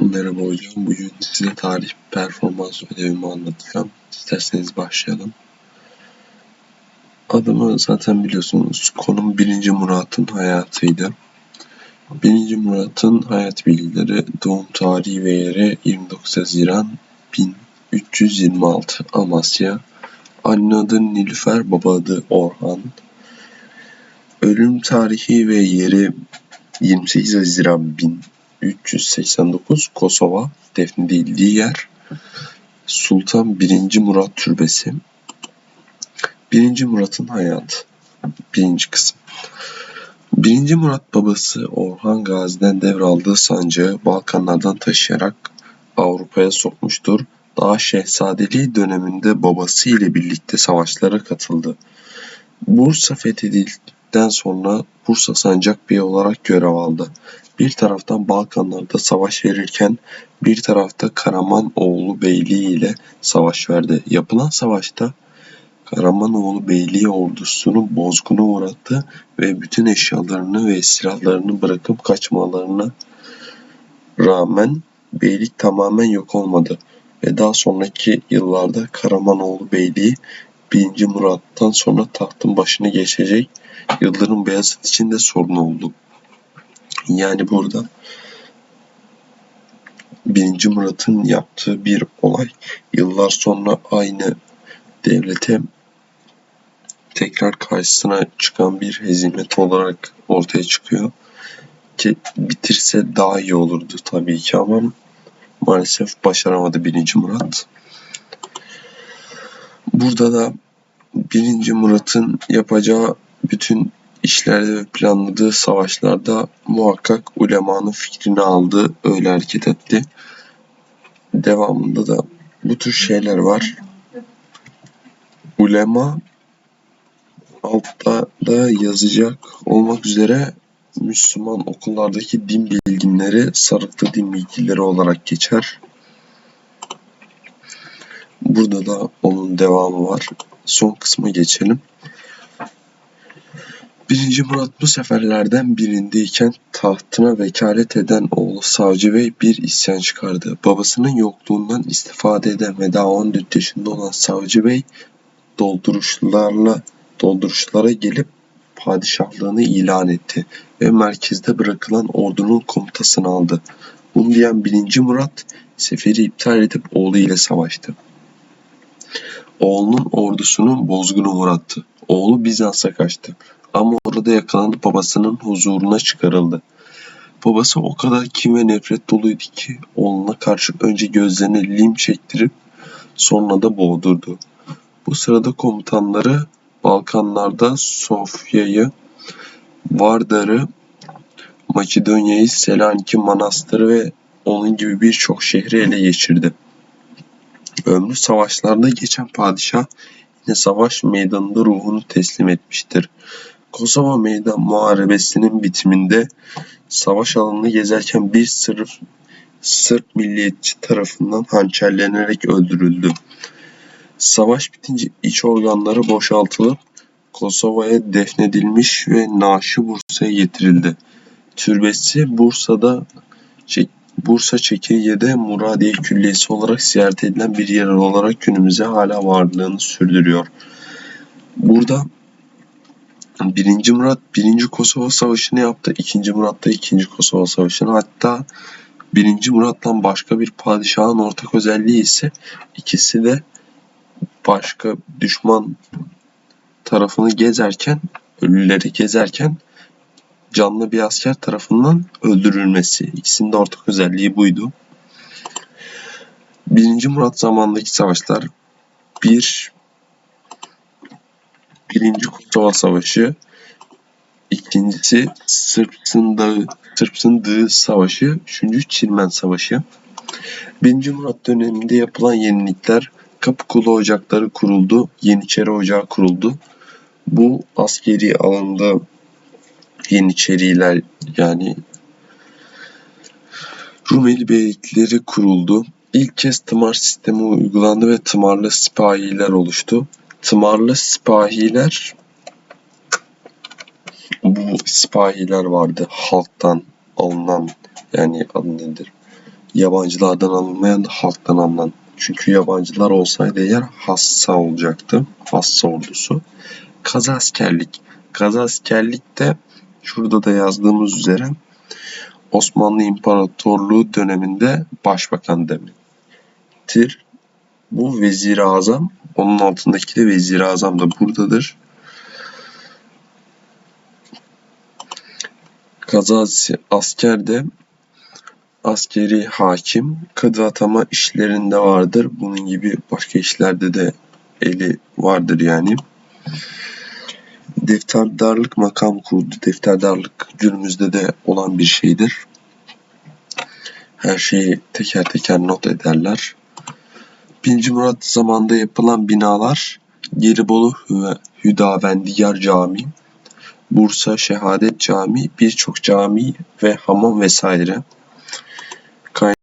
Merhaba hocam. Bugün size tarih performans ödevimi anlatacağım. İsterseniz başlayalım. Adımı zaten biliyorsunuz. Konum 1. Murat'ın hayatıydı. 1. Murat'ın hayat bilgileri doğum tarihi ve yeri 29 Haziran 1326 Amasya. Anne adı Nilüfer, baba adı Orhan. Ölüm tarihi ve yeri 28 Haziran 1389 Kosova defnedildiği yer. Sultan 1. Murat Türbesi. 1. Murat'ın hayatı. 1. kısım. 1. Murat babası Orhan Gazi'den devraldığı sancağı Balkanlardan taşıyarak Avrupa'ya sokmuştur. Daha şehzadeliği döneminde babası ile birlikte savaşlara katıldı. Bursa fethedildikten sonra Bursa Sancak Bey olarak görev aldı. Bir taraftan Balkanlarda savaş verirken bir tarafta Karamanoğlu Beyliği ile savaş verdi. Yapılan savaşta Karamanoğlu Beyliği ordusunu bozguna uğrattı ve bütün eşyalarını ve silahlarını bırakıp kaçmalarına rağmen beylik tamamen yok olmadı ve daha sonraki yıllarda Karamanoğlu Beyliği 1. Murat'tan sonra tahtın başına geçecek Yıldırım Beyazıt için de sorun oldu. Yani burada 1. Murat'ın yaptığı bir olay yıllar sonra aynı devlete tekrar karşısına çıkan bir hezimet olarak ortaya çıkıyor. Ki bitirse daha iyi olurdu tabii ki ama maalesef başaramadı 1. Murat. Burada da 1. Murat'ın yapacağı bütün işlerde ve planladığı savaşlarda muhakkak ulemanın fikrini aldı, öyle hareket etti. Devamında da bu tür şeyler var. Ulema altta da yazacak olmak üzere Müslüman okullardaki din bilginleri sarıklı din bilgileri olarak geçer. Burada da onun devamı var. Son kısma geçelim. Birinci Murat bu seferlerden birindeyken tahtına vekalet eden oğlu Savcı Bey bir isyan çıkardı. Babasının yokluğundan istifade eden ve daha 14 yaşında olan Savcı Bey dolduruşlarla dolduruşlara gelip padişahlığını ilan etti ve merkezde bırakılan ordunun komutasını aldı. Bunu diyen 1. Murat seferi iptal edip oğlu ile savaştı. Oğlunun ordusunu bozguna uğrattı. Oğlu Bizans'a kaçtı ama orada yakalanıp babasının huzuruna çıkarıldı. Babası o kadar kin ve nefret doluydu ki oğluna karşı önce gözlerine lim çektirip sonra da boğdurdu. Bu sırada komutanları Balkanlarda Sofya'yı, Vardar'ı, Makedonya'yı, Selanik'i, Manastır'ı ve onun gibi birçok şehri ele geçirdi. Ömrü savaşlarda geçen padişah yine savaş meydanında ruhunu teslim etmiştir. Kosova Meydan Muharebesi'nin bitiminde savaş alanını gezerken bir Sırp, Sırp milliyetçi tarafından hançerlenerek öldürüldü. Savaş bitince iç organları boşaltılıp Kosova'ya defnedilmiş ve naaşı Bursa'ya getirildi. Türbesi Bursa'da Bursa Çekirge'de Muradiye Külliyesi olarak ziyaret edilen bir yer olarak günümüze hala varlığını sürdürüyor. Burada 1. Murat 1. Kosova Savaşı'nı yaptı. 2. Murat da 2. Kosova Savaşı'nı. Hatta 1. Murat'tan başka bir padişahın ortak özelliği ise ikisi de başka düşman tarafını gezerken, ölüleri gezerken canlı bir asker tarafından öldürülmesi. İkisinin de ortak özelliği buydu. 1. Murat zamanındaki savaşlar 1 Birinci Kosova Savaşı, ikincisi Sırpsın Dağı, Sırpsın Dağı Savaşı, üçüncü Çirmen Savaşı. Birinci Murat döneminde yapılan yenilikler Kapıkulu ocakları kuruldu, Yeniçeri Ocağı kuruldu. Bu askeri alanda Yeniçeriler yani Rumeli beylikleri kuruldu. İlk kez tımar sistemi uygulandı ve tımarlı sipahiler oluştu tımarlı sipahiler bu sipahiler vardı halktan alınan yani adı nedir yabancılardan alınmayan halktan alınan. Çünkü yabancılar olsaydı eğer hassa olacaktı. Hassa ordusu. Kazı askerlik. Kazı askerlik de şurada da yazdığımız üzere Osmanlı İmparatorluğu döneminde başbakan demektir. Bu vezir azam. Onun altındaki de vezir azam da buradadır. Kaza asker de askeri hakim kadı atama işlerinde vardır. Bunun gibi başka işlerde de eli vardır yani. Defterdarlık makam kurdu. Defterdarlık günümüzde de olan bir şeydir. Her şeyi teker teker not ederler. 1. Murat zamanında yapılan binalar Gelibolu ve Hüdavendigar Camii, Bursa Şehadet Camii, birçok cami ve hamam vesaire.